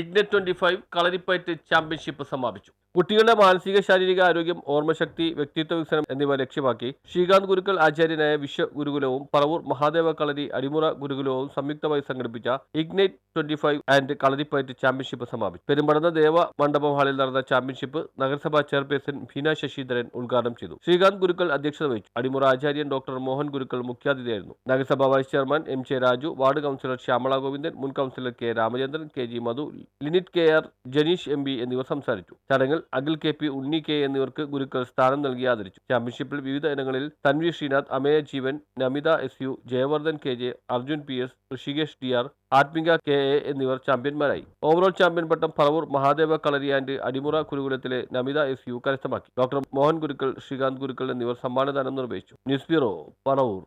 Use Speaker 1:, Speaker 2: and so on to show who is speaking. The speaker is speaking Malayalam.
Speaker 1: ignite twenty five kalaripayattu championship സമാപിച്ചു. കുട്ടികളുടെ മാനസിക ശാരീരിക ആരോഗ്യം ഓർമ്മശക്തി വ്യക്തിത്വ വികസനം എന്നിവ ലക്ഷ്യമാക്കി ശ്രീകാന്ത് ഗുരുക്കൾ ആചാര്യനായ വിശ്വ ഗുരുകുലവും പറവൂർ മഹാദേവ കളരി അടിമുറ ഗുരുകുലവും സംയുക്തമായി സംഘടിപ്പിച്ച ignite twenty five and kalaripayattu championship സമാപിച്ചു. പെരുമ്പടന്ന ദേവ മണ്ഡപം ഹാളിൽ നടന്ന ചാമ്പ്യൻഷിപ്പ് നഗരസഭാ ചെയർപേഴ്സൺ ഭീന ശശിധരൻ ഉദ്ഘാടനം ചെയ്തു. ശ്രീകാന്ത് ഗുരുക്കൾ അധ്യക്ഷത വഹിച്ചു. അടിമുറ ആചാര്യൻ ഡോക്ടർ മോഹൻ ഗുരുക്കൾ മുഖ്യാതിഥിയായിരുന്നു. നഗരസഭാ vice chairman M J Raju ward councillor Shyamala Govindan മുൻ councillor K Ramachandran K G Madhu Linit K R Janeesh M P എന്നിവർ സംസാരിച്ചു. ചടങ്ങിൽ Akhil K P Unni K എന്നിവർക്ക് ഗുരുക്കൾ സ്ഥാനം നൽകി ആദരിച്ചു. ചാമ്പ്യൻഷിപ്പിൽ വിവിധ ഇനങ്ങളിൽ Thanvi Sreenath Amaya Jeevan Namitha S U Jayavardhan K J Arjun P S Rishikesh D R Athmika K A എന്നിവർ ചാമ്പ്യന്മാരായി. ഓവറോൾ ചാമ്പ്യൻ പട്ടം പറവൂർ മഹാദേവ കളരി ആൻഡ് അടിമുറ കുരുകുലത്തിലെ നമിത എസ് യു കരസ്ഥമാക്കി. ഡോക്ടർ മോഹൻ ഗുരുക്കൾ ശ്രീകാന്ത് ഗുരുക്കൾ എന്നിവർ സമ്മാനദാനം നിർവഹിച്ചു. News bureau Paravur.